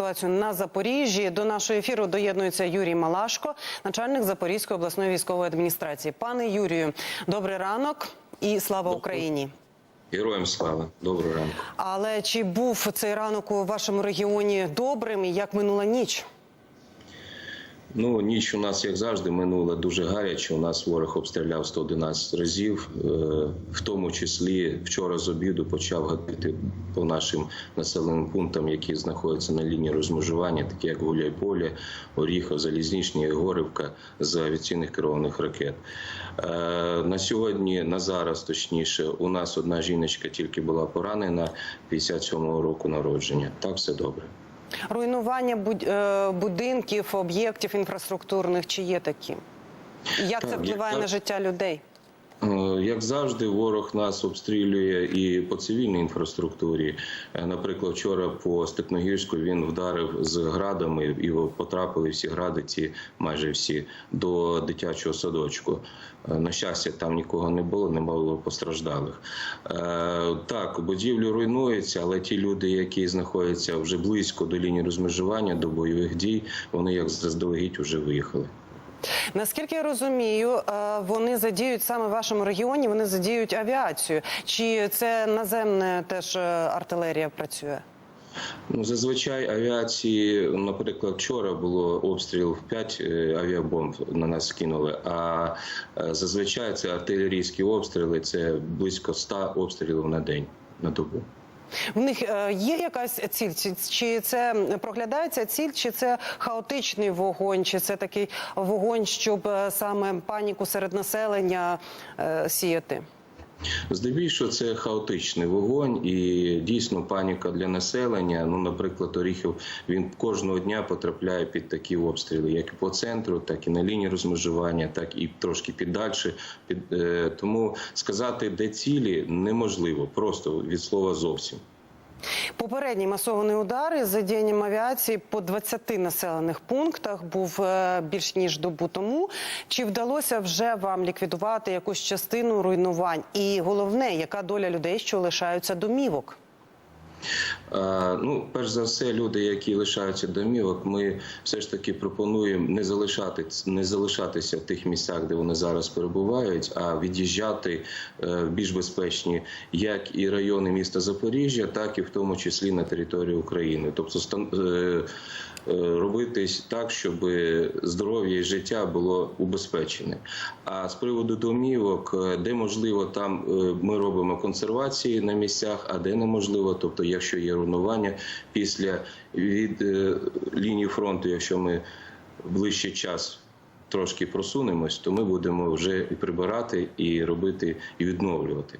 Ситуацію на Запоріжжі до нашого ефіру доєднується Юрій Малашко, начальник Запорізької обласної військової адміністрації. Пане Юрію, добрий ранок і слава Україні. Героям слава, доброго ранку. Але чи був цей ранок у вашому регіоні добрим і як минула ніч? Ну, ніч у нас, як завжди, минула дуже гаряче. У нас ворог обстріляв 111 разів, Е, в тому числі вчора з обіду почав гатити по нашим населеним пунктам, які знаходяться на лінії розмежування, такі як Гуляйполе, Оріхов, Залізничні, Горивка з авіаційних керованих ракет. Е, На сьогодні, на зараз точніше, у нас одна жіночка тільки була поранена 57-го року народження. Так все добре. Руйнування е, будинків, об'єктів інфраструктурних чи є такі? Як це впливає на життя людей? Е, Як завжди, ворог нас обстрілює і по цивільній інфраструктурі. Е, Наприклад, вчора по Степногірську він вдарив з градами і потрапили всі гради, ці майже всі до дитячого садочку. Е, На щастя, там нікого не було, не було постраждалих. Так, будівлі руйнуються, але ті люди, які знаходяться вже близько до лінії розмежування, до бойових дій, вони як заздалегідь вже виїхали. Наскільки я розумію, е, вони задіють саме в вашому регіоні, вони задіють авіацію. Чи це наземне теж е, артилерія працює? Ну, зазвичай авіації, наприклад, вчора було обстріл 5 авіабомб на нас скинули. А е, зазвичай це артилерійські обстріли, це близько 100 обстрілів на день на добу. В них е, є якась ціль? Чи, це проглядається ціль, чи це хаотичний вогонь, чи це такий вогонь, щоб е, саме паніку серед населення е, сіяти? Здебільшого це хаотичний вогонь і дійсно паніка для населення. Ну, наприклад, Оріхів він кожного дня потрапляє під такі обстріли, як і по центру, так і на лінії розмежування, так і трошки піддальше. Під е, тому сказати, де цілі неможливо, просто від слова зовсім. Попередній масований удар із задіянням авіації по 20 населених пунктах був е, більш ніж добу тому. Чи вдалося вже вам ліквідувати якусь частину руйнувань? І головне, яка доля людей, що лишаються домівок? Ну, перш за все, люди, які лишаються домівок, ми все ж таки пропонуємо не залишати не залишатися в тих місцях, де вони зараз перебувають, а від'їжджати е, в більш безпечні як і райони міста Запоріжжя, так і в тому числі на територію України. Тобто е, е, робити так, щоб здоров'я і життя було убезпечене. А з приводу домівок, де можливо, там ми робимо консервації на місцях, а де неможливо, тобто, якщо є руйнування після від е, лінії фронту, якщо ми в ближчий час. Трошки просунемось, то ми будемо вже і прибирати, і робити, і відновлювати.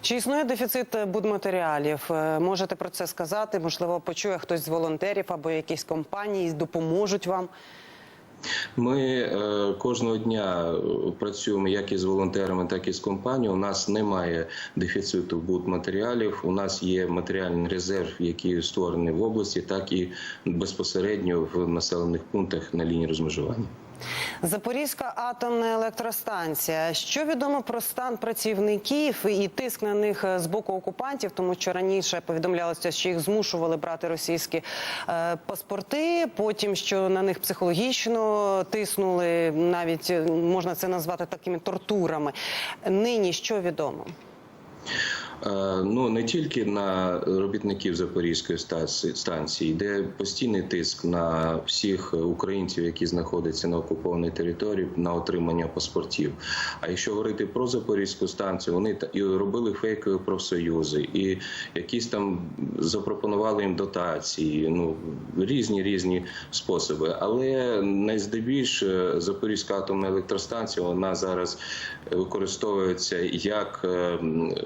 Чи існує дефіцит будматеріалів? Е, Можете про це сказати? Можливо, почує хтось з волонтерів або якісь компанії допоможуть вам. Ми е, кожного дня е, працюємо як із волонтерами, так і з компанією. У нас немає дефіциту будматеріалів. У нас є матеріальний резерв, який створений в області, так і безпосередньо в населених пунктах на лінії розмежування. Запорізька атомна електростанція. Що відомо про стан працівників і тиск на них е, з боку окупантів, тому що раніше повідомлялося, що їх змушували брати російські е, паспорти. Потім що на них психологічно тиснули, навіть е, можна це назвати такими тортурами. Нині що відомо? Е, Ну не тільки на робітників Запорізької станції- йде постійний тиск на всіх українців, які знаходяться на окупованій території, на отримання паспортів. А якщо говорити про Запорізьку станцію, вони та- і робили фейкові профсоюзи, і якісь там запропонували їм дотації. Ну різні різні способи. Але найздебільше Запорізька атомна електростанція вона зараз використовується як е,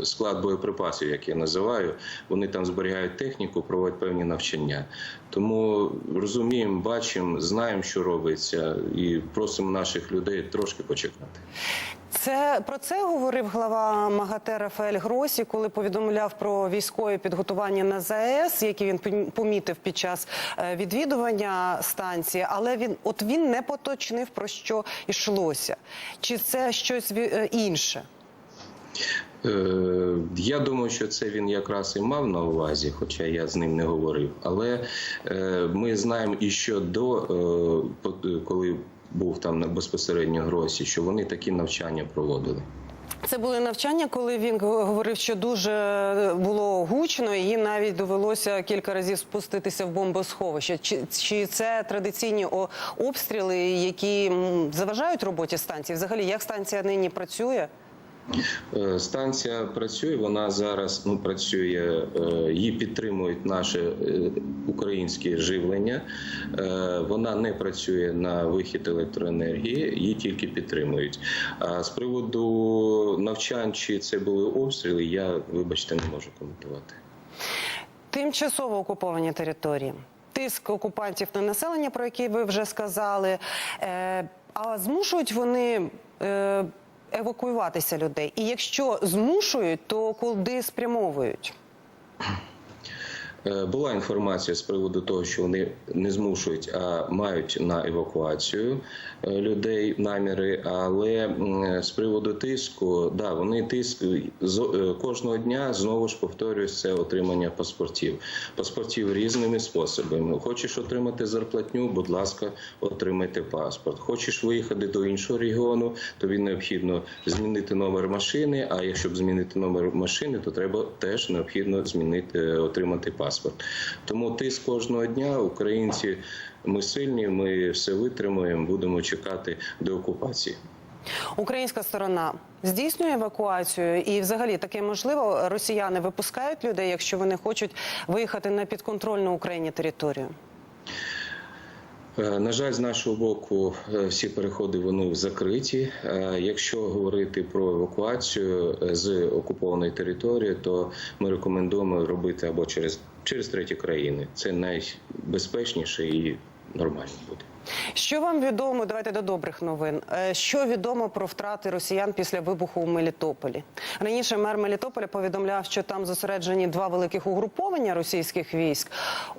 склад боєприпасів, як я називаю. Вони там зберігають техніку, проводять певні навчання. Тому розуміємо, бачимо, знаємо, що робиться, і просимо наших людей трошки почекати. Це про це говорив глава МАГАТЕ Рафаель Гросі, коли повідомляв про військові підготування на ЗАЕС, які він помітив під час е, відвідування станції. Але він от він не поточнив про що йшлося. Чи це щось е, інше? Е, Я думаю, що це він якраз і мав на увазі, хоча я з ним не говорив. Але е, ми знаємо і що до е, коли був там безпосередньо Гросі, що вони такі навчання проводили. Це були навчання, коли він говорив, що дуже було гучно, і навіть довелося кілька разів спуститися в бомбосховище. Чи, чи це традиційні обстріли, які заважають роботі станції? Взагалі, як станція нині працює? Е, Станція працює, вона зараз ну, працює, е, її підтримують наше українське живлення. Е, Вона не працює на вихід електроенергії, її тільки підтримують. А з приводу навчань, чи це були обстріли, я, вибачте, не можу коментувати. Тимчасово окуповані території. Тиск окупантів на населення, про який ви вже сказали. А змушують вони евакуюватися людей? І якщо змушують, то куди спрямовують? Е, Була інформація з приводу того, що вони не змушують, а мають на евакуацію е, людей наміри. Але з приводу тиску, да, вони тиск е, кожного дня знову ж повторюють це отримання паспортів. Паспортів різними способами. Хочеш отримати зарплатню, будь ласка, отримайте паспорт. Хочеш виїхати до іншого регіону, тобі необхідно змінити номер машини. А якщо б змінити номер машини, то треба теж необхідно змінити отримати паспорт. Тому тиск кожного дня українці. Ми сильні, ми все витримуємо, будемо чекати до окупації. Українська сторона здійснює евакуацію, і взагалі таке можливо. Росіяни випускають людей, якщо вони хочуть виїхати на підконтрольну Україні територію. Е, На жаль, з нашого боку е, всі переходи вони закриті. Е, Якщо говорити про евакуацію з окупованої території, то ми рекомендуємо робити або через, через треті країни. Це найбезпечніше і нормально буде. Що вам відомо? Давайте до добрих новин. Е, Що відомо про втрати росіян після вибуху у Мелітополі? Раніше мер Мелітополя повідомляв, що там зосереджені два великих угруповання російських військ.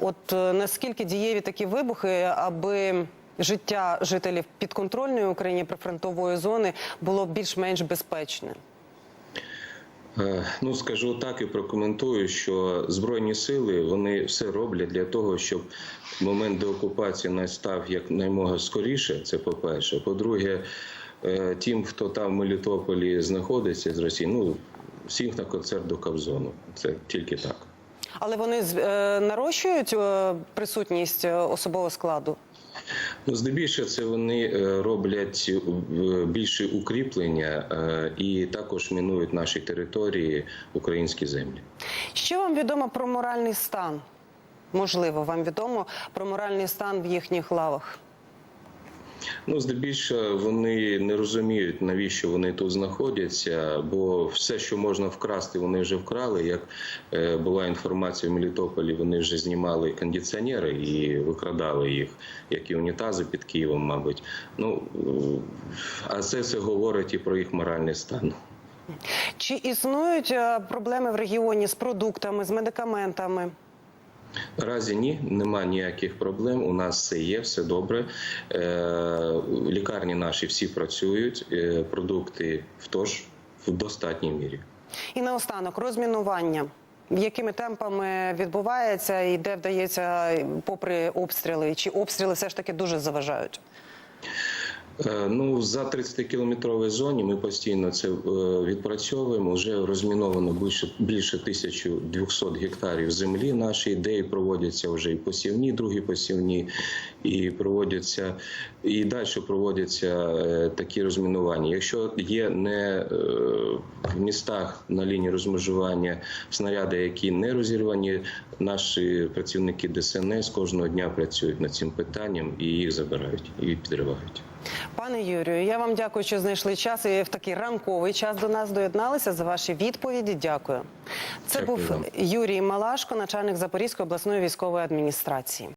От е, наскільки дієві такі вибухи, аби життя жителів підконтрольної Україні прифронтової зони було більш-менш безпечне? Е, Ну скажу так і прокоментую, що збройні сили вони все роблять для того, щоб момент деокупації настав якнаймога скоріше. Це по перше. По-друге, е, тим, хто там в Мелітополі знаходиться з Росії, ну всіх на концерт до Кобзону. Це тільки так. Але вони е, нарощують присутність особового складу. Ну, здебільшого це вони е, роблять е, більше укріплення е, і також мінують наші території, українські землі. Що вам відомо про моральний стан? Можливо, вам відомо про моральний стан в їхніх лавах. Ну, здебільшого вони не розуміють, навіщо вони тут знаходяться, бо все, що можна вкрасти, вони вже вкрали. Як е, була інформація в Мелітополі, вони вже знімали кондиціонери і викрадали їх, як і унітази під Києвом, мабуть. Ну а це все говорить і про їх моральний стан. Чи існують е, проблеми в регіоні з продуктами, з медикаментами? Наразі ні, немає ніяких проблем. У нас все є, все добре. Е, Лікарні наші всі працюють, е, продукти втож в достатній мірі. І наостанок розмінування. Якими темпами відбувається і де вдається, попри обстріли, чи обстріли все ж таки дуже заважають? Е, Ну, за 30-кілометровій зоні ми постійно це е, відпрацьовуємо. Вже розміновано більше більше 1200 гектарів землі нашої, де і проводяться вже і посівні, другі посівні, і проводяться і далі проводяться е, такі розмінування. Якщо є не в містах на лінії розмежування снаряди, які не розірвані, наші працівники ДСНС кожного дня працюють над цим питанням і їх забирають і підривають. Пане Юрію, я вам дякую, що знайшли час і в такий ранковий час до нас доєдналися за ваші відповіді. Дякую. Це Дякую був. Юрій Малашко, начальник Запорізької обласної військової адміністрації.